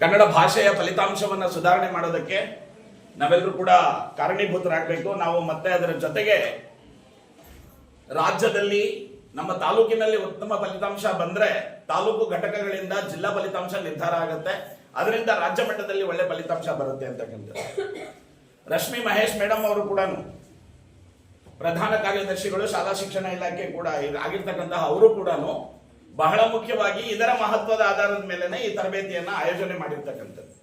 ಕನ್ನಡ ಭಾಷೆಯ ಫಲಿತಾಂಶವನ್ನ ಸುಧಾರಣೆ ಮಾಡೋದಕ್ಕೆ ನಾವೆಲ್ಲರೂ ಕೂಡ ಕಾರಣೀಭೂತರಾಗಬೇಕು. ನಾವು ಮತ್ತೆ ಅದರ ಜೊತೆಗೆ ರಾಜ್ಯದಲ್ಲಿ, ನಮ್ಮ ತಾಲೂಕಿನಲ್ಲಿ ಉತ್ತಮ ಫಲಿತಾಂಶ ಬಂದ್ರೆ ತಾಲೂಕು ಘಟಕಗಳಿಂದ ಜಿಲ್ಲಾ ಫಲಿತಾಂಶ ನಿರ್ಧಾರ ಆಗುತ್ತೆ. ಅದರಿಂದ ರಾಜ್ಯ ಮಟ್ಟದಲ್ಲಿ ಒಳ್ಳೆ ಫಲಿತಾಂಶ ಬರುತ್ತೆ ಅಂತಕ್ಕಂಥದ್ದು ರಶ್ಮಿ ಮಹೇಶ್ ಮೇಡಮ್ ಅವರು ಕೂಡ ಪ್ರಧಾನ ಕಾರ್ಯದರ್ಶಿಗಳು, ಶಾಲಾ ಶಿಕ್ಷಣ ಇಲಾಖೆ ಕೂಡ ಆಗಿರ್ತಕ್ಕಂತಹ ಅವರು ಕೂಡ ಬಹಳ ಮುಖ್ಯವಾಗಿ ಇದರ ಮಹತ್ವದ ಆಧಾರದ ಮೇಲೆನೆ ಈ ತರಬೇತಿಯನ್ನ ಆಯೋಜನೆ ಮಾಡಿರ್ತಕ್ಕಂಥದ್ದು.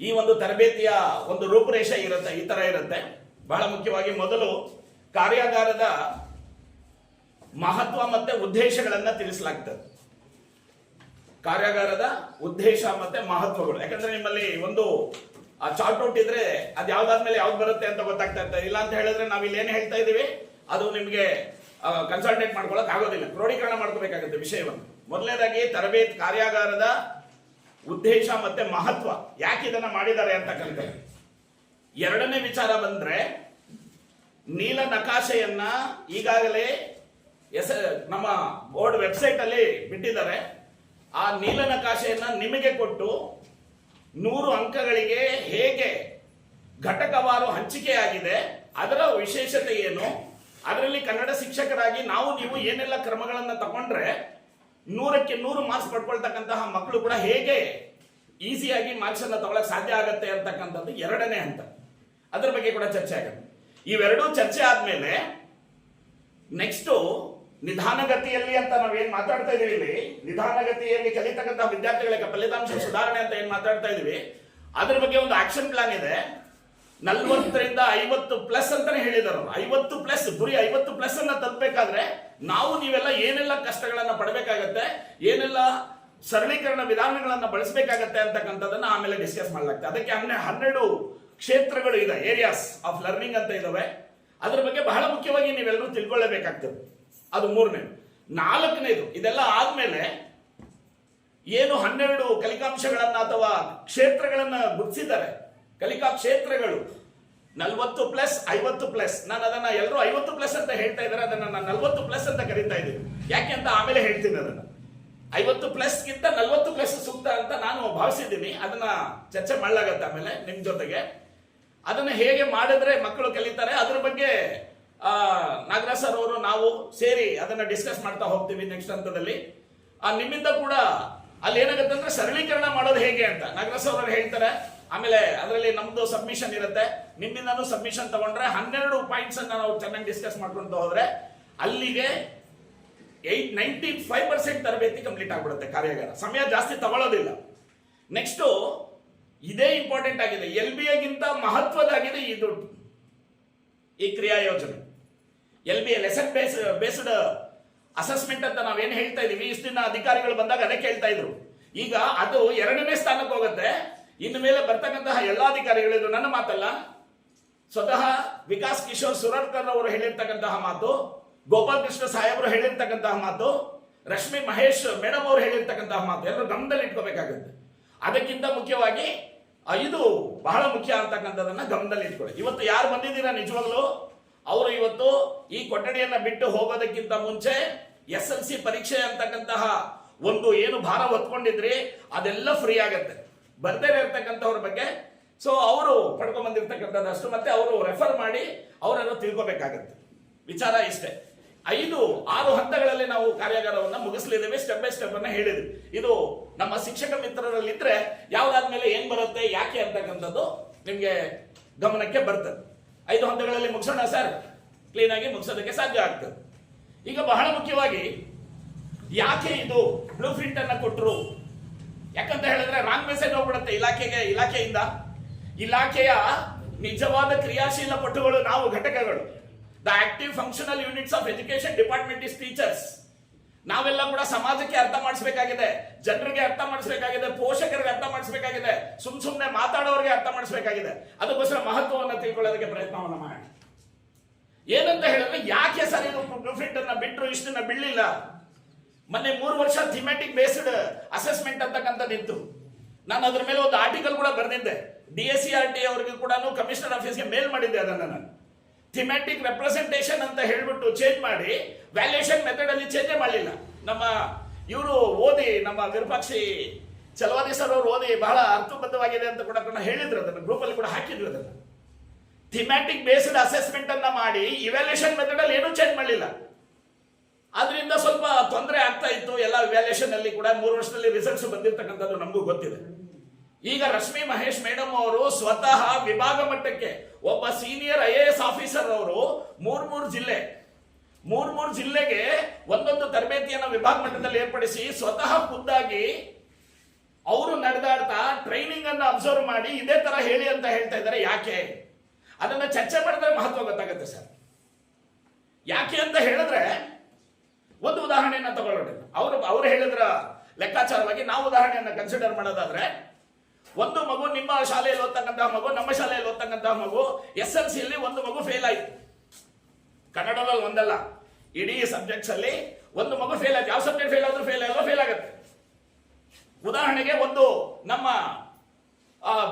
ಈ ಒಂದು ತರಬೇತಿಯ ಒಂದು ರೂಪುರೇಷೆ ಇರುತ್ತೆ, ಈ ತರ ಇರುತ್ತೆ. ಬಹಳ ಮುಖ್ಯವಾಗಿ ಮೊದಲು ಕಾರ್ಯಾಗಾರದ ಮಹತ್ವ ಮತ್ತೆ ಉದ್ದೇಶಗಳನ್ನು ತಿಳಿಸಲಾಗ್ತದೆ. ಕಾರ್ಯಾಗಾರದ ಉದ್ದೇಶ ಮತ್ತೆ ಮಹತ್ವಗಳು. ಯಾಕಂದ್ರೆ ನಿಮ್ಮಲ್ಲಿ ಒಂದು ಚಾರ್ಟ್ ಔಟ್ ಇದ್ರೆ ಅದು ಯಾವ್ದಾದ್ಮೇಲೆ ಯಾವ್ದು ಬರುತ್ತೆ ಅಂತ ಗೊತ್ತಾಗ್ತಾ ಇರ್ತದೆ ಇಲ್ಲ ಅಂತ ಹೇಳಿದ್ರೆ ನಾವು ಇಲ್ಲಿ ಏನ್ ಹೇಳ್ತಾ ಇದೀವಿ? ಅದು ನಿಮ್ಗೆ ಕನ್ಸಲ್ಟೇಟ್ ಮಾಡ್ಕೊಳಕ್ ಆಗೋದಿಲ್ಲ. ಕ್ರೋಢೀಕರಣ ಮಾಡ್ಕೋಬೇಕಾಗುತ್ತೆ ವಿಷಯವನ್ನು. ಮೊದಲನೇದಾಗಿ ತರಬೇತಿ, ಕಾರ್ಯಾಗಾರದ ಉದ್ದೇಶ ಮತ್ತೆ ಮಹತ್ವ. ಯಾಕೆ ಇದನ್ನ ಮಾಡಿದ್ದಾರೆ ಅಂತಕ್ಕಂಥ ಎರಡನೇ ವಿಚಾರ ಬಂದ್ರೆ, ನೀಲ ನಕಾಶೆಯನ್ನ ಈಗಾಗಲೇ ಎಸ್, ನಮ್ಮ ಬೋರ್ಡ್ ವೆಬ್ಸೈಟ್ ಅಲ್ಲಿ ಬಿಟ್ಟಿದ್ದಾರೆ. ಆ ನೀಲ ನಕಾಶೆಯನ್ನ ನಿಮಗೆ ಕೊಟ್ಟು ನೂರು ಅಂಕಗಳಿಗೆ ಹೇಗೆ ಘಟಕವಾರು ಹಂಚಿಕೆಯಾಗಿದೆ, ಅದರ ವಿಶೇಷತೆ ಏನು? ಅದರಲ್ಲಿ ಕನ್ನಡ ಶಿಕ್ಷಕರಾಗಿ ನಾವು ನೀವು ಏನೆಲ್ಲ ಕ್ರಮಗಳನ್ನ ತಗೊಂಡ್ರೆ ನೂರಕ್ಕೆ ನೂರು ಮಾರ್ಕ್ಸ್ ಪಡ್ಕೊಳ್ತಕ್ಕಂತಹ ಮಕ್ಕಳು ಕೂಡ ಹೇಗೆ ಈಸಿಯಾಗಿ ಮಾರ್ಕ್ಸ್ ಅನ್ನ ತಗೊಳಕ್ ಸಾಧ್ಯ ಆಗತ್ತೆ ಅಂತಕ್ಕಂಥದ್ದು ಎರಡನೇ ಹಂತ. ಅದ್ರ ಬಗ್ಗೆ ಕೂಡ ಚರ್ಚೆ ಆಗುತ್ತೆ. ಇವೆರಡೂ ಚರ್ಚೆ ಆದ್ಮೇಲೆ ನೆಕ್ಸ್ಟ್ ನಿಧಾನಗತಿಯಲ್ಲಿ ಅಂತ ನಾವೇನ್ ಮಾತಾಡ್ತಾ ಇದೀವಿ ಇಲ್ಲಿ, ನಿಧಾನಗತಿಯಲ್ಲಿ ಕಲಿತಕ್ಕಂತಹ ವಿದ್ಯಾರ್ಥಿಗಳಿಗೆ ಫಲಿತಾಂಶ ಸುಧಾರಣೆ ಅಂತ ಏನ್ ಮಾತಾಡ್ತಾ ಇದೀವಿ ಅದ್ರ ಬಗ್ಗೆ ಒಂದು ಆಕ್ಷನ್ ಪ್ಲಾನ್ ಇದೆ. ನಲ್ವತ್ತರಿಂದ ಐವತ್ತು ಪ್ಲಸ್ ಅಂತಾನೆ ಹೇಳಿದರು. ಐವತ್ತು ಪ್ಲಸ್ ಗುರಿ ಐವತ್ತು ಪ್ಲಸ್ ಅನ್ನ ತಲುಪಬೇಕಾದ್ರೆ ನಾವು ನೀವೆಲ್ಲ ಏನೆಲ್ಲ ಕಷ್ಟಗಳನ್ನ ಪಡಬೇಕಾಗತ್ತೆ, ಏನೆಲ್ಲ ಸರಳೀಕರಣ ವಿಧಾನಗಳನ್ನ ಬಳಸಬೇಕಾಗತ್ತೆ ಅಂತಕ್ಕಂಥದ್ದನ್ನ ಆಮೇಲೆ ಡಿಸ್ಕಸ್ ಮಾಡಲಾಗುತ್ತೆ ಅದಕ್ಕೆ ಹನ್ನೆ, ಹನ್ನೆರಡು ಕ್ಷೇತ್ರಗಳು ಇದೆ ಏರಿಯಾಸ್ ಆಫ್ ಲರ್ನಿಂಗ್ ಅಂತ ಇದಾವೆ. ಅದ್ರ ಬಗ್ಗೆ ಬಹಳ ಮುಖ್ಯವಾಗಿ ನೀವೆಲ್ಲರೂ ತಿಳ್ಕೊಳ್ಳಬೇಕಾಗ್ತದೆ. ಅದು ಮೂರನೇ. ನಾಲ್ಕನೇದು, ಇದೆಲ್ಲ ಆದ್ಮೇಲೆ ಏನು ಹನ್ನೆರಡು ಕಲಿಕಾಂಶಗಳನ್ನ ಅಥವಾ ಕ್ಷೇತ್ರಗಳನ್ನ ಗುರುತಿಸಿದ್ದಾರೆ. ಕಲಿಕಾ ಕ್ಷೇತ್ರಗಳು ನಲ್ವತ್ತು ಪ್ಲಸ್ ಐವತ್ತು ಪ್ಲಸ್. ನಾನು ಅದನ್ನ ಎಲ್ಲರೂ ಐವತ್ತು ಪ್ಲಸ್ ಅಂತ ಹೇಳ್ತಾ ಇದ್ದಾರೆ ಅದನ್ನ ನಾನು ನಲ್ವತ್ತು ಪ್ಲಸ್ ಅಂತ ಕರೀತಾ ಇದ್ದೀನಿ. ಯಾಕೆ ಅಂತ ಆಮೇಲೆ ಹೇಳ್ತೀನಿ ಅದನ್ನ. ಐವತ್ತು ಪ್ಲಸ್ಗಿಂತ ನಲ್ವತ್ತು ಪ್ಲಸ್ ಸೂಕ್ತ ಅಂತ ನಾನು ಭಾವಿಸಿದ್ದೀನಿ. ಅದನ್ನ ಚರ್ಚೆ ಮಾಡಲಾಗತ್ತೆ ಆಮೇಲೆ ನಿಮ್ ಜೊತೆಗೆ. ಅದನ್ನ ಹೇಗೆ ಮಾಡಿದ್ರೆ ಮಕ್ಕಳು ಕಲಿತಾರೆ ಅದ್ರ ಬಗ್ಗೆ ಆ, ನಾಗರಾಜ್ ಸರ್ ಅವರು ನಾವು ಸೇರಿ ಅದನ್ನ ಡಿಸ್ಕಸ್ ಮಾಡ್ತಾ ಹೋಗ್ತೀವಿ ನೆಕ್ಸ್ಟ್ ಹಂತದಲ್ಲಿ. ಆ ನಿಮ್ಮಿಂದ ಕೂಡ ಅಲ್ಲಿ ಏನಾಗುತ್ತೆ ಅಂದ್ರೆ ಸರಳೀಕರಣ ಮಾಡೋದು ಹೇಗೆ ಅಂತ. ನಾಗರಾಜ್ ಅವರು ಹೇಳ್ತಾರೆ ಆಮೇಲೆ ಅದರಲ್ಲಿ ನಮ್ದು ಸಬ್ಮಿಷನ್ ಇರುತ್ತೆ. ನಿಮ್ಮಿಂದನೂ ಸಬ್ಮಿಷನ್ ತಗೊಂಡ್ರೆ ಹನ್ನೆರಡು ಪಾಯಿಂಟ್ಸ್ ಅನ್ನ ನಾವು ಚೆನ್ನಾಗಿ ಡಿಸ್ಕಸ್ ಮಾಡ್ಕೊಂಡು ಹೋದ್ರೆ ಅಲ್ಲಿಗೆ ಏಟ್ ನೈಂಟಿ ಫೈವ್ ಪರ್ಸೆಂಟ್ ತರಬೇತಿ ಕಂಪ್ಲೀಟ್ ಆಗ್ಬಿಡುತ್ತೆ ಕಾರ್ಯಾಗಾರ. ಸಮಯ ಜಾಸ್ತಿ ತಗೊಳ್ಳೋದಿಲ್ಲ ನೆಕ್ಸ್ಟ್ ಇದೇ ಇಂಪಾರ್ಟೆಂಟ್ ಆಗಿದೆ. ಎಲ್ ಬಿ ಎಗಿಂತ ಮಹತ್ವದಾಗಿದೆ ದುಡ್ಡು. ಈ ಕ್ರಿಯಾ ಯೋಜನೆ. L B lesson base based assessment ಅಂತ ನಾವೇನ್ ಹೇಳ್ತಾ ಇದೀವಿ? ಇಷ್ಟು ದಿನ ಅಧಿಕಾರಿಗಳು ಬಂದಾಗ ಅದಕ್ಕೆ ಹೇಳ್ತಾ ಇದ್ರು. ಈಗ ಅದು ಎರಡನೇ ಸ್ಥಾನಕ್ಕೆ ಹೋಗುತ್ತೆ. ಇನ್ನು ಮೇಲೆ ಬರ್ತಕ್ಕಂತಹ ಎಲ್ಲಾ ಅಧಿಕಾರಿಗಳು ಇದು ನನ್ನ ಮಾತಲ್ಲ? ಸ್ವತಃ ವಿಕಾಸ್ ಕಿಶೋರ್ ಸುರಡ್ಕರ್ ಅವರು ಹೇಳಿರ್ತಕ್ಕಂತಹ ಮಾತು, ಗೋಪಾಲ್ ಕೃಷ್ಣ ಸಾಹೇಬರು ಹೇಳಿರ್ತಕ್ಕಂತಹ ಮಾತು, ರಶ್ಮಿ ಮಹೇಶ್ ಮೇಡಮ್ ಅವರು ಹೇಳಿರ್ತಕ್ಕಂತಹ ಮಾತು, ಎಲ್ಲರೂ ಗಮನದಲ್ಲಿ ಇಟ್ಕೋಬೇಕಾಗುತ್ತೆ. ಅದಕ್ಕಿಂತ ಮುಖ್ಯವಾಗಿ ಇದು ಬಹಳ ಮುಖ್ಯ ಅಂತಕ್ಕಂಥದನ್ನ ಗಮನದಲ್ಲಿ ಇಟ್ಕೊಳ್ಳಿ. ಇವತ್ತು ಯಾರು ಬಂದಿದ್ದೀರಾ ನಿಜವಾಗ್ಲು? ಅವರು ಇವತ್ತು ಈ ಕೊಠಡಿಯನ್ನ ಬಿಟ್ಟು ಹೋಗೋದಕ್ಕಿಂತ ಮುಂಚೆ ಎಸ್ ಎಲ್ ಸಿ ಪರೀಕ್ಷೆ ಅಂತಕ್ಕಂತಹ ಒಂದು ಏನು ಭಾರ ಹೊತ್ಕೊಂಡಿದ್ರಿ, ಅದೆಲ್ಲ ಫ್ರೀ ಆಗತ್ತೆ. ಬರ್ದೇ ಇರ್ತಕ್ಕಂಥವ್ರ ಬಗ್ಗೆ. ಸೊ ಅವರು ಪಡ್ಕೊಂಡ್ಬಂದಿರ್ತಕ್ಕಂಥದ್ದಷ್ಟು ಮತ್ತೆ ಅವರು ರೆಫರ್ ಮಾಡಿ ಅವರನ್ನು ತಿಳ್ಕೊಬೇಕಾಗತ್ತೆ. ವಿಚಾರ ಇಷ್ಟೇ. ಐದು, ಆರು ಹಂತಗಳಲ್ಲಿ ನಾವು ಕಾರ್ಯಾಗಾರವನ್ನು ಮುಗಿಸ್ಲಿದ್ದೇವೆ ಸ್ಟೆಪ್ ಬೈ ಸ್ಟೆಪ್ ಅನ್ನ ಹೇಳಿದ್ವಿ. ಇದು ನಮ್ಮ ಶಿಕ್ಷಕ ಮಿತ್ರರಲ್ಲಿದ್ರೆ ಯಾವ್ದಾದ್ಮೇಲೆ ಏನ್ ಬರುತ್ತೆ, ಯಾಕೆ ಅಂತಕ್ಕಂಥದ್ದು ನಿಮ್ಗೆ ಗಮನಕ್ಕೆ ಬರ್ತದೆ. ಐದು ಹಂತಗಳಲ್ಲಿ ಮುಗಿಸೋಣ ಸರ್. ಕ್ಲೀನ್ ಆಗಿ ಮುಗಿಸೋದಕ್ಕೆ ಸಾಧ್ಯ ಆಗ್ತದೆ. ಈಗ ಬಹಳ ಮುಖ್ಯವಾಗಿ ಯಾಕೆ ಇದು ಬ್ಲೂ ಪ್ರಿಂಟ್ ಅನ್ನ ಕೊಟ್ಟರು ಯಾಕಂತ ಹೇಳಿದ್ರೆ ರಾಂಗ್ ಮೆಸೇಜ್ ಹೋಗ್ಬಿಡುತ್ತೆ ಇಲಾಖೆಗೆ, ಇಲಾಖೆಯಿಂದ. ಇಲಾಖೆಯ ನಿಜವಾದ ಕ್ರಿಯಾಶೀಲ ಪಟುಗಳು ನಾವು, ಘಟಕಗಳು. The active functional units of education department is teachers ನಾವೆಲ್ಲ ಕೂಡ ಸಮಾಜಕ್ಕೆ ಅರ್ಥ ಮಾಡಿಸ್ಬೇಕಾಗಿದೆ, ಜನರಿಗೆ ಅರ್ಥ ಮಾಡಿಸ್ಬೇಕಾಗಿದೆ, ಪೋಷಕರಿಗೆ ಅರ್ಥ ಮಾಡಿಸ್ಬೇಕಾಗಿದೆ, ಸುಮ್ ಸುಮ್ಮನೆ ಮಾತಾಡೋರಿಗೆ ಅರ್ಥ ಮಾಡಿಸ್ಬೇಕಾಗಿದೆ. ಅದಕ್ಕೋಸ್ಕರ ಮಹತ್ವವನ್ನು ತಿಳ್ಕೊಳ್ಳೋದಕ್ಕೆ ಪ್ರಯತ್ನವನ್ನು ಮಾಡಿ ಏನಂತ ಹೇಳಿದ್ರೆ ಯಾಕೆ ಸರಿ ಇದು ಬ್ಲೂಪ್ರಿಂಟ್ ಅನ್ನ ಬಿಟ್ಟರು ಇಷ್ಟನ್ನ ಬಿಡ್ಲಿಲ್ಲ? ಮೊನ್ನೆ ಮೂರು ವರ್ಷ ಥಿಮ್ಯಾಟಿಕ್ ಬೇಸ್ಡ್ ಅಸೆಸ್ಮೆಂಟ್ ಅಂತಕ್ಕಂಥದ್ದಿತ್ತು ನಾನು ಅದ್ರ ಮೇಲೆ ಒಂದು ಆರ್ಟಿಕಲ್ ಕೂಡ ಬರೆದಿದ್ದೆ. D S C R T ಅವರಿಗೆ ಕೂಡ ಕಮಿಷನರ್ ಆಫೀಸ್ಗೆ ಮೇಲ್ ಮಾಡಿದ್ದೆ ಅದನ್ನ ನಾನು. ಥಿಮ್ಯಾಟಿಕ್ ರೆಪ್ರೆಸೆಂಟೇಷನ್ ಅಂತ ಹೇಳಿಬಿಟ್ಟು ಚೇಂಜ್ ಮಾಡಿ ವ್ಯಾಲ್ಯೂಯೇಷನ್ ಮೆಥಡ್ ಅಲ್ಲಿ ಚೇಂಜೇ ಮಾಡಲಿಲ್ಲ. ನಮ್ಮ ಇವರು ಓದಿ, ನಮ್ಮ ವಿರೂಪಾಕ್ಷಿ ಚಲವಾದಿ ಸರ್ ಅವರು ಓದಿ ಬಹಳ ಅರ್ಥಬದ್ಧವಾಗಿದೆ ಅಂತ ಕೂಡ ಕೂಡ ಹೇಳಿದ್ರು ಅದನ್ನು ಗ್ರೂಪಲ್ಲಿ ಕೂಡ ಹಾಕಿದ್ರು ಅದನ್ನು. ಥಿಮ್ಯಾಟಿಕ್ ಬೇಸ್ಡ್ ಅಸೆಸ್ಮೆಂಟ್ ಅನ್ನ ಮಾಡಿ ಇವ್ಯಾಲ್ಯೂಷನ್ ಮೆಥಡ್ ಅಲ್ಲಿ ಏನೂ ಚೇಂಜ್ ಮಾಡಲಿಲ್ಲ. ಆದ್ರಿಂದ ಸ್ವಲ್ಪ ತೊಂದರೆ ಆಗ್ತಾ ಇತ್ತು. ಎಲ್ಲ ವ್ಯಾಲ್ಯೂಷನ್ ಅಲ್ಲಿ ಕೂಡ ಮೂರು ವರ್ಷದಲ್ಲಿ ರಿಸಲ್ಟ್ಸ್ ಬಂದಿರತಕ್ಕಂಥದ್ದು ನಮಗೂ ಗೊತ್ತಿದೆ. ಈಗ ರಶ್ಮಿ ಮಹೇಶ್ ಮೇಡಮ್ ಅವರು ಸ್ವತಃ ವಿಭಾಗ ಮಟ್ಟಕ್ಕೆ ಒಬ್ಬ senior I A S officer ಅವರು ಮೂರ್ ಮೂರು ಜಿಲ್ಲೆ ಮೂರ್ ಮೂರು ಜಿಲ್ಲೆಗೆ ಒಂದೊಂದು ತರಬೇತಿಯನ್ನು ವಿಭಾಗ ಮಟ್ಟದಲ್ಲಿ ಏರ್ಪಡಿಸಿ ಸ್ವತಃ ಖುದ್ದಾಗಿ ಅವರು ನಡೆದಾಡ್ತಾ ಟ್ರೈನಿಂಗ್ ಅನ್ನು ಅಬ್ಸರ್ವ್ ಮಾಡಿ ಇದೇ ತರ ಹೇಳಿ ಅಂತ ಹೇಳ್ತಾ ಇದ್ದಾರೆ. ಯಾಕೆ? ಅದನ್ನ ಚರ್ಚೆ ಮಾಡಿದ್ರೆ ಮಹತ್ವ ಗೊತ್ತಾಗುತ್ತೆ ಸರ್. ಯಾಕೆ ಅಂತ ಹೇಳಿದ್ರೆ ಒಂದು ಉದಾಹರಣೆಯನ್ನ ತಗೊಳ್ಳೋಣ ಅವರು ಅವರು ಹೇಳಿದ್ರ ಲೆಕ್ಕಾಚಾರವಾಗಿ ನಾವು ಉದಾಹರಣೆಯನ್ನ ಕನ್ಸಿಡರ್ ಮಾಡೋದಾದ್ರೆ, ಒಂದು ಮಗು ನಿಮ್ಮ ಶಾಲೆಯಲ್ಲಿ ಓದ್ತಕ್ಕಂತಹ ಮಗು, ನಮ್ಮ ಶಾಲೆಯಲ್ಲಿ ಓದ್ತಕ್ಕಂತಹ ಮಗು ಎಸ್ ಎಲ್ ಸಿಯಲ್ಲಿ ಒಂದು ಮಗು ಫೇಲ್ ಆಯ್ತು. ಕನ್ನಡದಲ್ಲಿ ಒಂದಲ್ಲ, ಇಡೀ ಸಬ್ಜೆಕ್ಟ್ಸ್ ಅಲ್ಲಿ ಒಂದು ಮಗು ಫೇಲ್ ಆಯ್ತು. ಯಾವ ಸಬ್ಜೆಕ್ಟ್ ಫೇಲ್ ಆದ್ರೂ ಫೇಲ್ ಆಗಲ್ಲ ಫೇಲ್ ಆಗುತ್ತೆ. ಉದಾಹರಣೆಗೆ ಒಂದು ನಮ್ಮ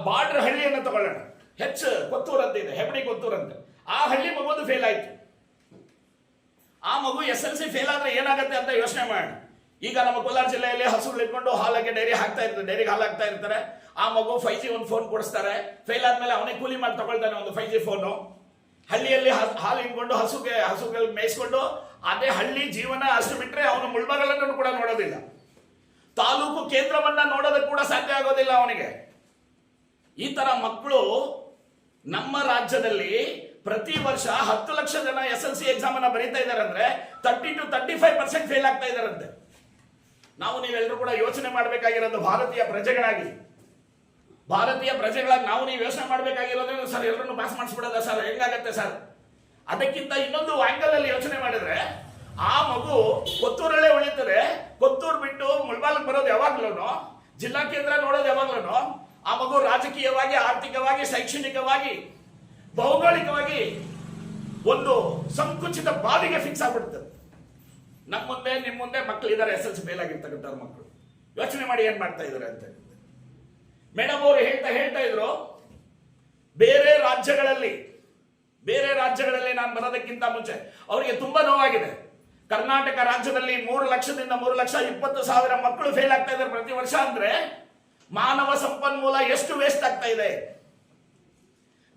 ಬಾರ್ಡರ್ ಹಳ್ಳಿಯನ್ನು ತಗೊಳ್ಳೋಣ. ಹೆಚ್ಚು ಕೊತ್ತೂರಂತ ಇದೆ ಹೆಬಡಿ ಕೊತ್ತೂರಂತೆ. ಆ ಹಳ್ಳಿ ಮಗುದು ಫೇಲ್ ಆಯ್ತು. ಆ ಮಗು ಎಸ್ ಎಲ್ ಸಿ ಫೇಲ್ ಆದ್ರೆ ಏನಾಗುತ್ತೆ ಅಂತ ಯೋಚನೆ ಮಾಡಿ. ಈಗ ನಮ್ಮ ಕೋಲಾರ ಜಿಲ್ಲೆಯಲ್ಲಿ ಹಸುಗಳು ಇಟ್ಕೊಂಡು ಹಾಲಾಗೆ ಡೈರಿ ಹಾಕ್ತಾ ಇರ್ತಾರೆ ಡೈರಿಗೆ ಹಾಲು ಹಾಕ್ತಾ ಇರ್ತಾರೆ. ಆ ಮಗು ಫೈವ್ ಜಿ ಒಂದು ಫೋನ್ ಕೊಡಿಸ್ತಾರೆ. ಫೇಲ್ ಆದ್ಮೇಲೆ ಅವನೇ ಕೂಲಿ ಮಾಡಿ ತಗೊಳ್ತಾನೆ ಒಂದು ಫೈವ್ ಜಿ ಫೋನು ಹಳ್ಳಿಯಲ್ಲಿ ಹಾಲು ಇಟ್ಕೊಂಡು ಹಸುಗೆ, ಹಸುಗಳು ಮೇಯಿಸ್ಕೊಂಡು ಅದೇ ಹಳ್ಳಿ ಜೀವನ ಅಷ್ಟು ಬಿಟ್ಟರೆ ಅವನು ಮುಳ್ಬಗಲನ್ನು ಕೂಡ ನೋಡೋದಿಲ್ಲ. ತಾಲೂಕು ಕೇಂದ್ರವನ್ನ ನೋಡೋದಕ್ಕೆ ಕೂಡ ಸಾಧ್ಯ ಆಗೋದಿಲ್ಲ ಅವನಿಗೆ. ಈ ತರ ಮಕ್ಕಳು ನಮ್ಮ ರಾಜ್ಯದಲ್ಲಿ ಪ್ರತಿ ವರ್ಷ ಹತ್ತು ಲಕ್ಷ ಜನ ಎಸ್ ಎಲ್ ಸಿ ಎಕ್ಸಾಮ್ ಅನ್ನ ಬರೀತಾ ಇದ್ದಾರೆ ಅಂದ್ರೆ thirty two thirty five percent fail ಆಗ್ತಾ ಇದಾರಂತೆ ನಾವು ನೀವೆಲ್ಲರೂ ಕೂಡ ಯೋಚನೆ ಮಾಡಬೇಕಾಗಿರೋದು ಭಾರತೀಯ ಪ್ರಜೆಗಳಾಗಿ. ಭಾರತೀಯ ಪ್ರಜೆಗಳಾಗಿ ನಾವು ನೀವು ಯೋಚನೆ ಮಾಡಬೇಕಾಗಿರೋದು ಸರ್ ಎಲ್ಲರನ್ನು ಪಾಸ್ ಮಾಡಿಸ್ಬಿಡೋದ ಸರ್? ಹೆಂಗಾಗತ್ತೆ ಸರ್? ಅದಕ್ಕಿಂತ ಇನ್ನೊಂದು ಆಂಗಲ್ ಅಲ್ಲಿ ಯೋಚನೆ ಮಾಡಿದ್ರೆ ಆ ಮಗು ಕೊತ್ತೂರಲ್ಲೇ ಉಳಿತದೆ. ಕೊತ್ತೂರು ಬಿಟ್ಟು ಮುಳ್ಬಾಲಕ್ಕೆ ಬರೋದು ಯಾವಾಗ್ಲೂ ಜಿಲ್ಲಾ ಕೇಂದ್ರ ನೋಡೋದು ಯಾವಾಗ್ಲೂ ಆ ಮಗು ರಾಜಕೀಯವಾಗಿ, ಆರ್ಥಿಕವಾಗಿ, ಶೈಕ್ಷಣಿಕವಾಗಿ ಭೌಗೋಳಿಕವಾಗಿ ಒಂದು ಸಂಕುಚಿತ ಬಾವಿಗೆ ಫಿಕ್ಸ್ ಆಗ್ಬಿಡ್ತದೆ ನಮ್ಮ ಮುಂದೆ ನಿಮ್ಮ ಮುಂದೆ ಮಕ್ಕಳು ಇದ್ದಾರೆ ಎಸ್ ಎಲ್ ಸಿ ಫೇಲ್ ಆಗಿರ್ತಕ್ಕಂಥವ್ರ ಮಕ್ಕಳು ಯೋಚನೆ ಮಾಡಿ ಏನ್ ಮಾಡ್ತಾ ಇದ್ದಾರೆ ಅಂತ ಮೇಡಮ್ ಅವರು ಹೇಳ್ತಾ ಹೇಳ್ತಾ ಇದ್ರು, ಬೇರೆ ರಾಜ್ಯಗಳಲ್ಲಿ ಬೇರೆ ರಾಜ್ಯಗಳಲ್ಲಿ ನಾನು ಬರೋದಕ್ಕಿಂತ ಮುಂಚೆ ಅವರಿಗೆ ತುಂಬಾ ನೋವಾಗಿದೆ. ಕರ್ನಾಟಕ ರಾಜ್ಯದಲ್ಲಿ ಮೂರು ಲಕ್ಷದಿಂದ ಮೂರು ಲಕ್ಷ ಇಪ್ಪತ್ತು ಸಾವಿರ ಮಕ್ಕಳು ಫೇಲ್ ಆಗ್ತಾ ಇದ್ದಾರೆ ಪ್ರತಿ ವರ್ಷ ಅಂದ್ರೆ ಮಾನವ ಸಂಪನ್ಮೂಲ ಎಷ್ಟು ವೇಸ್ಟ್ ಆಗ್ತಾ ಇದೆ?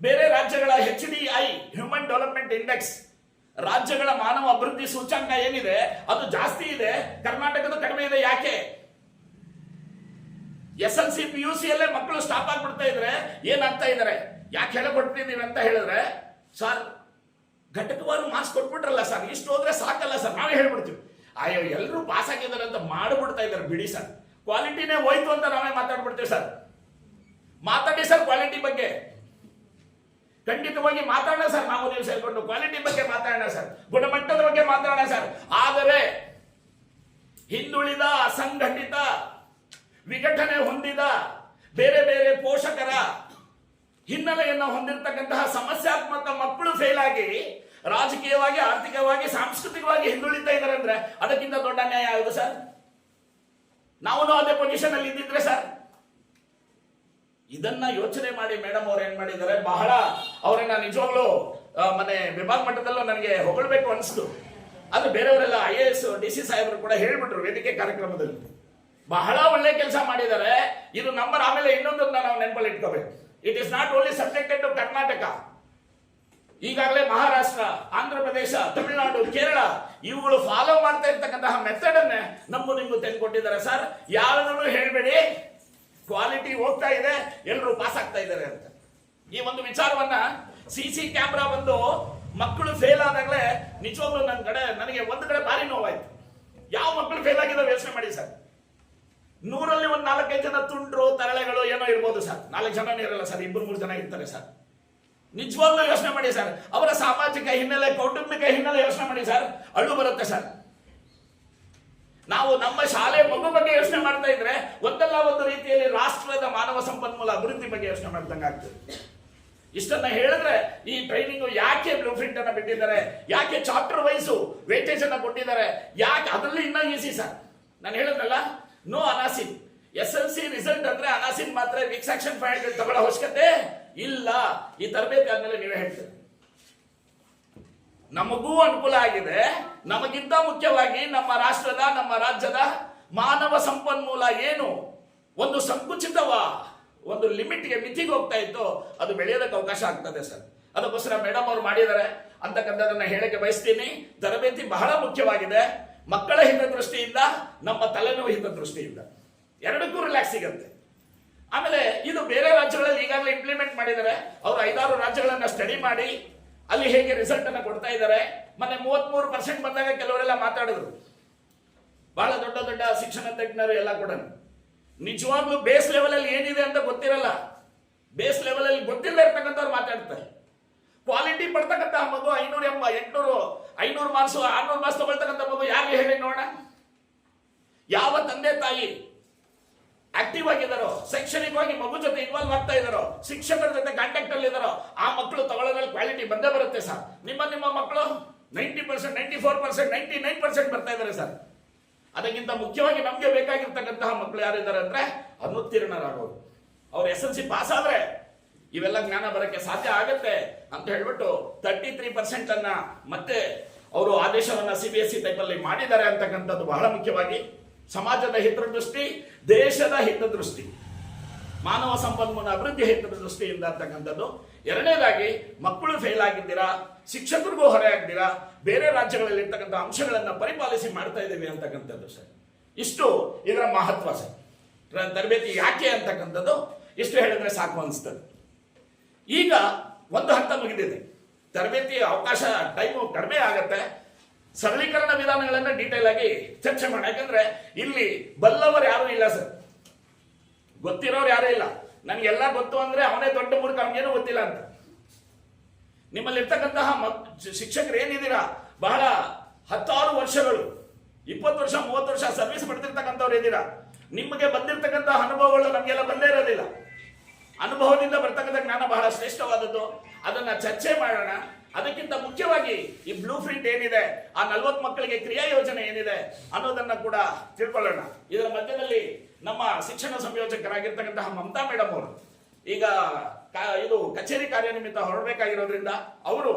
ಬೇರೆ ರಾಜ್ಯಗಳ H D I human development index ರಾಜ್ಯಗಳ ಮಾನವ ಅಭಿವೃದ್ಧಿ ಸೂಚಾಂಕ ಏನಿದೆ, ಅದು ಜಾಸ್ತಿ ಇದೆ ಕರ್ನಾಟಕದ ಕಡಿಮೆ ಇದೆ ಯಾಕೆ? S L C P U C ಅಲ್ಲೇ ಮಕ್ಕಳು ಸ್ಟಾಪ್ ಆಗ್ಬಿಡ್ತಾ ಇದ್ರೆ ಏನಾಗ್ತಾ ಇದಾರೆ ಯಾಕೆ ಹೇಳಿಕೊಡ್ತಿದ್ದೀವಿ ಅಂತ ಹೇಳಿದ್ರೆ, ಸರ್, ಘಟಕವಾರು ಮಾರ್ಕ್ಸ್ ಕೊಟ್ಬಿಟ್ರಲ್ಲ ಸರ್, ಇಷ್ಟು ಹೋದ್ರೆ ಸಾಕಲ್ಲ ಸರ್, ನಾವೇ ಹೇಳ್ಬಿಡ್ತೀವಿ. ಅಯ್ಯೋ ಎಲ್ಲರೂ ಪಾಸ್ ಆಗಿದ್ದಾರೆ ಅಂತ ಮಾಡಿಬಿಡ್ತಾ ಇದ್ದಾರೆ, ಬಿಡಿ ಸರ್. ಕ್ವಾಲಿಟಿನೇ ಹೋಯ್ತು ಅಂತ ನಾವೇ ಮಾತಾಡ್ಬಿಡ್ತೀವಿ ಸರ್. ಮಾತಾಡಿ ಸರ್ ಕ್ವಾಲಿಟಿ ಬಗ್ಗೆ. ಖಂಡಿತವಾಗಿ ಮಾತಾಡೋಣ ಸರ್. ನಾವು ನೀವು ಸೇರ್ಕೊಂಡು ಕ್ವಾಲಿಟಿ ಬಗ್ಗೆ ಮಾತಾಡೋಣ ಸರ್. ಗುಣಮಟ್ಟದ ಬಗ್ಗೆ ಮಾತಾಡೋಣ ಸರ್. ಆದರೆ ಹಿಂದುಳಿದ, ಅಸಂಘಟಿತ, ವಿಘಟನೆ ಹೊಂದಿದ, ಬೇರೆ ಬೇರೆ ಪೋಷಕರ ಹಿನ್ನೆಲೆಯನ್ನು ಹೊಂದಿರತಕ್ಕಂತಹ ಸಮಸ್ಯಾತ್ಮಕ ಮಕ್ಕಳು ಫೇಲ್ ಆಗಿ ರಾಜಕೀಯವಾಗಿ, ಆರ್ಥಿಕವಾಗಿ, ಸಾಂಸ್ಕೃತಿಕವಾಗಿ ಹಿಂದುಳಿತಾ ಇದ್ದಾರೆ ಅಂದ್ರೆ ಅದಕ್ಕಿಂತ ದೊಡ್ಡ ನ್ಯಾಯ ಯಾವುದು ಸರ್? ನಾವು ಅದೇ ಪೊಸಿಷನ್ ಅಲ್ಲಿ ಇದ್ದಿದ್ರೆ ಸರ್. ಇದನ್ನ ಯೋಚನೆ ಮಾಡಿ ಮೇಡಮ್ ಅವ್ರು ಏನ್ ಮಾಡಿದ್ದಾರೆ? ಬಹಳ ಅವ್ರನ್ನ ನಿಜವಾಗ್ಲೂ ಮನೆ ವಿಭಾಗ ಮಟ್ಟದಲ್ಲೂ ನನಗೆ ಹೊಗಳ್ಬೇಕು ಅನಿಸ್ತು. ಅದು ಬೇರೆಯವರೆಲ್ಲ I A S D C ಸಾಹೇಬರು ಕೂಡ ಹೇಳ್ಬಿಟ್ರು ವೇದಿಕೆ ಕಾರ್ಯಕ್ರಮದಲ್ಲಿ. ಬಹಳ ಒಳ್ಳೆ ಕೆಲಸ ಮಾಡಿದ್ದಾರೆ. ಇದು ನಮ್ಮ ಆಮೇಲೆ ಇನ್ನೊಂದನ್ನ ನಾವು ನೆನಪಲ್ಲಿ ಇಟ್ಕೋಬೇಕು it is not only subjected to Karnataka ಈಗಾಗಲೇ ಮಹಾರಾಷ್ಟ್ರ, ಆಂಧ್ರ ಪ್ರದೇಶ, ತಮಿಳುನಾಡು, ಕೇರಳ, ಇವುಗಳು ಫಾಲೋ ಮಾಡ್ತಾ ಇರ್ತಕ್ಕಂತಹ ಮೆಥಡ್ ಅನ್ನೇ ನಿಮಗೂ ತೆಗೆದುಕೊಟ್ಟಿದ್ದಾರೆ ಸರ್ ಯಾರನ್ನೂ ಹೇಳ್ಬೇಡಿ. ಕ್ವಾಲಿಟಿ ಹೋಗ್ತಾ ಇದೆ ಎಲ್ಲರೂ ಪಾಸ್ ಆಗ್ತಾ ಇದ್ದಾರೆ ಅಂತ. ಈ ಒಂದು ವಿಚಾರವನ್ನ ಸಿ ಸಿ ಕ್ಯಾಮ್ರಾ ಬಂದು ಮಕ್ಕಳು ಫೇಲ್ ಆದಾಗಲೇ ನಿಜವಾಗ್ಲೂ ನನ್ನ ಕಡೆ, ನನಗೆ ಒಂದು ಕಡೆ ಭಾರಿ ನೋವಾಯ್ತು. ಯಾವ ಮಕ್ಕಳು ಫೇಲ್ ಆಗಿದಾವೆ ಯೋಚನೆ ಮಾಡಿ ಸರ್. ನೂರಲ್ಲಿ ಒಂದು ನಾಲ್ಕೈದು ಜನ ತುಂಡ್ರು, ತರಳೆಗಳು ಏನೋ ಇರ್ಬೋದು ಸರ್. ನಾಲ್ಕು ಜನ ಇರಲ್ಲ ಸರ್ ಇಬ್ಬರು ಮೂರು ಜನ ಇರ್ತಾರೆ ಸರ್. ನಿಜವಾಗ್ಲೂ ಯೋಚನೆ ಮಾಡಿ ಸರ್. ಅವರ ಸಾಮಾಜಿಕ ಹಿನ್ನೆಲೆ, ಕೌಟುಂಬಿಕ ಹಿನ್ನೆಲೆ ಯೋಚನೆ ಮಾಡಿ ಸರ್. ಅಳು ಬರುತ್ತೆ ಸರ್. ನಾವು ನಮ್ಮ ಶಾಲೆ ಮಗು ಬಗ್ಗೆ ಯೋಚನೆ ಮಾಡ್ತಾ ಇದ್ರೆ ಒಂದಲ್ಲ ಒಂದು ರೀತಿಯಲ್ಲಿ ರಾಷ್ಟ್ರದ ಮಾನವ ಸಂಪನ್ಮೂಲ ಅಭಿವೃದ್ಧಿ ಬಗ್ಗೆ ಯೋಚನೆ ಮಾಡ್ದಂಗೆ ಆಗ್ತದೆ. ಇಷ್ಟನ್ನ ಹೇಳಿದ್ರೆ ಈ ಟ್ರೈನಿಂಗ್ ಯಾಕೆ ಬ್ಲೂ ಪ್ರಿಂಟ್ ಅನ್ನ ಬಿಟ್ಟಿದ್ದಾರೆ? ಯಾಕೆ ಚಾಪ್ಟರ್ ವೈಸು ವೇಟೇಜ್ ಅನ್ನ ಕೊಟ್ಟಿದ್ದಾರೆ? ಯಾಕೆ ಅದರಲ್ಲಿ ಇನ್ನೂ ಈಸಿ ಸರ್ ನಾನು ಹೇಳಿದ್ರಲ್ಲ no Anacin S L C result ಅಂದ್ರೆ ಅನಾಸಿನ್ ಮಾತ್ರ ವಿಕ್ಸ್ ಆಕ್ಷನ್ ಪಾಯಿಂಟ್ ತಗೊಳ್ಳೋ ಅವಶ್ಯಕತೆ ಇಲ್ಲ. ಈ ತರಬೇತಿ ಆದ್ಮೇಲೆ ನೀವೇ ಹೇಳ್ತೀರಿ. ನಮಗೂ ಅನುಕೂಲ ಆಗಿದೆ. ನಮಗಿಂತ ಮುಖ್ಯವಾಗಿ ನಮ್ಮ ರಾಷ್ಟ್ರದ, ನಮ್ಮ ರಾಜ್ಯದ ಮಾನವ ಸಂಪನ್ಮೂಲ ಏನು? ಒಂದು ಸಂಕುಚಿತವ, ಒಂದು ಲಿಮಿಟ್ಗೆ ಮಿತಿಗೆ ಹೋಗ್ತಾ ಇತ್ತು, ಅದು ಬೆಳೆಯೋದಕ್ಕೆ ಅವಕಾಶ ಆಗ್ತದೆ ಸರ್. ಅದಕ್ಕೋಸ್ಕರ ಮೇಡಮ್ ಅವರು ಮಾಡಿದ್ದಾರೆ. ಅಂತಕ್ಕಂಥದ್ದನ್ನ ಹೇಳಕ್ಕೆ ಬಯಸ್ತೀನಿ. ತರಬೇತಿ ಬಹಳ ಮುಖ್ಯವಾಗಿದೆ. ಮಕ್ಕಳ ಹಿತದೃಷ್ಟಿಯಿಂದ, ನಮ್ಮ ತಲೆನೋವು ಹಿತದೃಷ್ಟಿಯಿಂದ. ಎರಡಕ್ಕೂ ರಿಲ್ಯಾಕ್ಸ್ ಸಿಗುತ್ತೆ. ಆಮೇಲೆ ಇದು ಬೇರೆ ರಾಜ್ಯಗಳಲ್ಲಿ ಈಗಾಗಲೇ ಇಂಪ್ಲಿಮೆಂಟ್ ಮಾಡಿದ್ದಾರೆ. ಅವರು ಐದಾರು ರಾಜ್ಯಗಳನ್ನು ಸ್ಟಡಿ ಮಾಡಿ ಅಲ್ಲಿ ಹೇಗೆ ರಿಸಲ್ಟ್ ಅನ್ನ ಕೊಡ್ತಾ ಇದ್ದಾರೆ? ಮೊನ್ನೆ ಮೂವತ್ಮೂರು ಪರ್ಸೆಂಟ್ ಬಂದಾಗ ಕೆಲವರೆಲ್ಲ ಮಾತಾಡಿದ್ರು. ಬಹಳ ದೊಡ್ಡ ದೊಡ್ಡ ಶಿಕ್ಷಣ ತಜ್ಞರು ಎಲ್ಲ ಕೂಡ. ನಿಜವಾಗ್ಲೂ ಬೇಸ್ ಲೆವೆಲ್ ಅಲ್ಲಿ ಏನಿದೆ ಅಂತ ಗೊತ್ತಿರಲ್ಲ. ಬೇಸ್ ಲೆವೆಲ್ ಅಲ್ಲಿ ಗೊತ್ತಿಲ್ಲ ಇರ್ತಕ್ಕಂಥವ್ರು ಮಾತಾಡ್ತಾರೆ. ಕ್ವಾಲಿಟಿ ಪಡ್ತಕ್ಕಂಥ ಮಗು ಐನೂರ ಎಂಬ, ಎಂಟುನೂರು, ಐನೂರು ಮಾರ್ಕ್ಸ್ ಆರ್ನೂರು ಮಾರ್ಕ್ಸ್ ತಗೊಳ್ತಕ್ಕಂಥ ಮಗು ಯಾರಿಗೆ ಹೇಳಿ ನೋಡೋಣ? ಯಾವ ತಂದೆ ತಾಯಿ ಆಕ್ಟಿವ್ ಆಗಿದ್ದಾರೋ, ಶೈಕ್ಷಣಿಕವಾಗಿ ಮಗು ಜೊತೆ ಇನ್ವಾಲ್ವ್ ಆಗ್ತಾ ಇದಾರೋ ಶಿಕ್ಷಕರ ಜೊತೆ ಕಾಂಟ್ಯಾಕ್ಟ್ ಅಲ್ಲಿ ಇದಾರೋ ಆ ಮಕ್ಕಳು ತಗೊಳ್ಳೋದ್ರಲ್ಲಿ ಕ್ವಾಲಿಟಿ ಬಂದೇ ಬರುತ್ತೆ ಸರ್. ನಿಮ್ಮ ನಿಮ್ಮ ಮಕ್ಕಳು ninety percent ninety four percent ninety nine percent ಬರ್ತಾ ಇದ್ದಾರೆ ಸರ್. ಅದಕ್ಕಿಂತ ಮುಖ್ಯವಾಗಿ ನಮಗೆ ಬೇಕಾಗಿರ್ತಕ್ಕಂತಹ ಮಕ್ಕಳು ಯಾರಿದ್ದಾರೆ ಅಂದ್ರೆ ಅನುತ್ತೀರ್ಣರಾಗೋರು. ಅವ್ರು ಎಸ್ ಎಲ್ ಸಿ ಪಾಸ್ ಆದ್ರೆ ಇವೆಲ್ಲ ಜ್ಞಾನ ಬರಕ್ಕೆ ಸಾಧ್ಯ ಆಗುತ್ತೆ ಅಂತ ಹೇಳ್ಬಿಟ್ಟು ತರ್ಟಿ ತ್ರೀ ಪರ್ಸೆಂಟ್ ಅನ್ನ ಮತ್ತೆ ಅವರು ಆದೇಶವನ್ನ C B S C type ಅಲ್ಲಿ ಮಾಡಿದ್ದಾರೆ ಅಂತಕ್ಕಂಥದ್ದು ಬಹಳ ಮುಖ್ಯವಾಗಿ ಸಮಾಜದ ಹಿತದೃಷ್ಟಿ, ದೇಶದ ಹಿತದೃಷ್ಟಿ, ಮಾನವ ಸಂಪನ್ಮೂಲ ಅಭಿವೃದ್ಧಿ ಹಿತದ ದೃಷ್ಟಿಯಿಂದ ಅಂತಕ್ಕಂಥದ್ದು. ಎರಡನೇದಾಗಿ, ಮಕ್ಕಳು ಫೇಲ್ ಆಗಿದ್ದೀರಾ, ಶಿಕ್ಷಕರಿಗೂ ಹೊರೆ ಆಗಿದ್ದೀರಾ ಬೇರೆ ರಾಜ್ಯಗಳಲ್ಲಿ ಇರ್ತಕ್ಕಂಥ ಅಂಶಗಳನ್ನು ಪರಿಪಾಲಿಸಿ ಮಾಡ್ತಾ ಇದ್ದೀವಿ ಅಂತಕ್ಕಂಥದ್ದು ಸರ್. ಇಷ್ಟು ಇದರ ಮಹತ್ವ ಸರ್. ತರಬೇತಿ ಯಾಕೆ ಅಂತಕ್ಕಂಥದ್ದು? ಇಷ್ಟು ಹೇಳಿದ್ರೆ ಸಾಕು ಅನಿಸ್ತದೆ. ಈಗ ಒಂದು ಹಂತ ಮುಗಿದಿದೆ. ತರಬೇತಿ ಅವಕಾಶ ಟೈಮು ಕಡಿಮೆ ಆಗತ್ತೆ. ಸರಳೀಕರಣ ವಿಧಾನಗಳನ್ನ ಡೀಟೇಲ್ ಆಗಿ ಚರ್ಚೆ ಮಾಡೋಣ. ಯಾಕಂದ್ರೆ ಇಲ್ಲಿ ಬಲ್ಲವರು ಯಾರು ಇಲ್ಲ ಸರ್. ಗೊತ್ತಿರೋರು ಯಾರೂ ಇಲ್ಲ. ನನಗೆಲ್ಲ ಗೊತ್ತು ಅಂದ್ರೆ ಅವನೇ ದೊಡ್ಡ ಮೂರ್ಖ, ಅವನಿಗೇನು ಗೊತ್ತಿಲ್ಲ ಅಂತ. ನಿಮ್ಮಲ್ಲಿ ಇರ್ತಕ್ಕಂತಹ ಶಿಕ್ಷಕರು ಏನಿದ್ದೀರಾ? ಬಹಳ ಹತ್ತಾರು ವರ್ಷಗಳು, ಇಪ್ಪತ್ತು ವರ್ಷ, ಮೂವತ್ತು ವರ್ಷ ಸರ್ವಿಸ್ ಮಾಡ್ತಿರ್ತಕ್ಕಂಥವ್ರು ಇದ್ದೀರಾ ನಿಮಗೆ ಬಂದಿರತಕ್ಕಂತಹ ಅನುಭವಗಳು ನಮಗೆಲ್ಲ ಬಂದೇ ಇರೋದಿಲ್ಲ. ಅನುಭವದಿಂದ ಬರ್ತಕ್ಕಂಥ ಜ್ಞಾನ ಬಹಳ ಶ್ರೇಷ್ಠವಾದದ್ದು. ಅದನ್ನ ಚರ್ಚೆ ಮಾಡೋಣ. ಅದಕ್ಕಿಂತ ಮುಖ್ಯವಾಗಿ ಈ ಬ್ಲೂ ಪ್ರಿಂಟ್ ಏನಿದೆ, ಆ ನಲ್ವತ್ತು ಮಕ್ಕಳಿಗೆ ಕ್ರಿಯಾ ಯೋಜನೆ ಏನಿದೆ ಅನ್ನೋದನ್ನ ಕೂಡ ತಿಳ್ಕೊಳ್ಳೋಣ. ಇದರ ಮಧ್ಯದಲ್ಲಿ ನಮ್ಮ ಶಿಕ್ಷಣ ಸಂಯೋಜಕರಾಗಿರ್ತಕ್ಕಂತಹ ಮಮತಾ ಮೇಡಮ್ ಅವರು. ಈಗ ಇದು ಕಚೇರಿ ಕಾರ್ಯನಿಮಿತ್ತ ಹೊರಡಬೇಕಾಗಿರೋದ್ರಿಂದ ಅವರು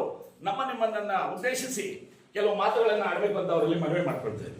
ನಮ್ಮ ನಿಮ್ಮನ್ನ ಉದ್ದೇಶಿಸಿ ಕೆಲವು ಮಾತುಗಳನ್ನು ಆಡಬೇಕು ಅಂತ ಅವರಲ್ಲಿ ಮನವಿ ಮಾಡ್ಕೊಳ್ತೇವೆ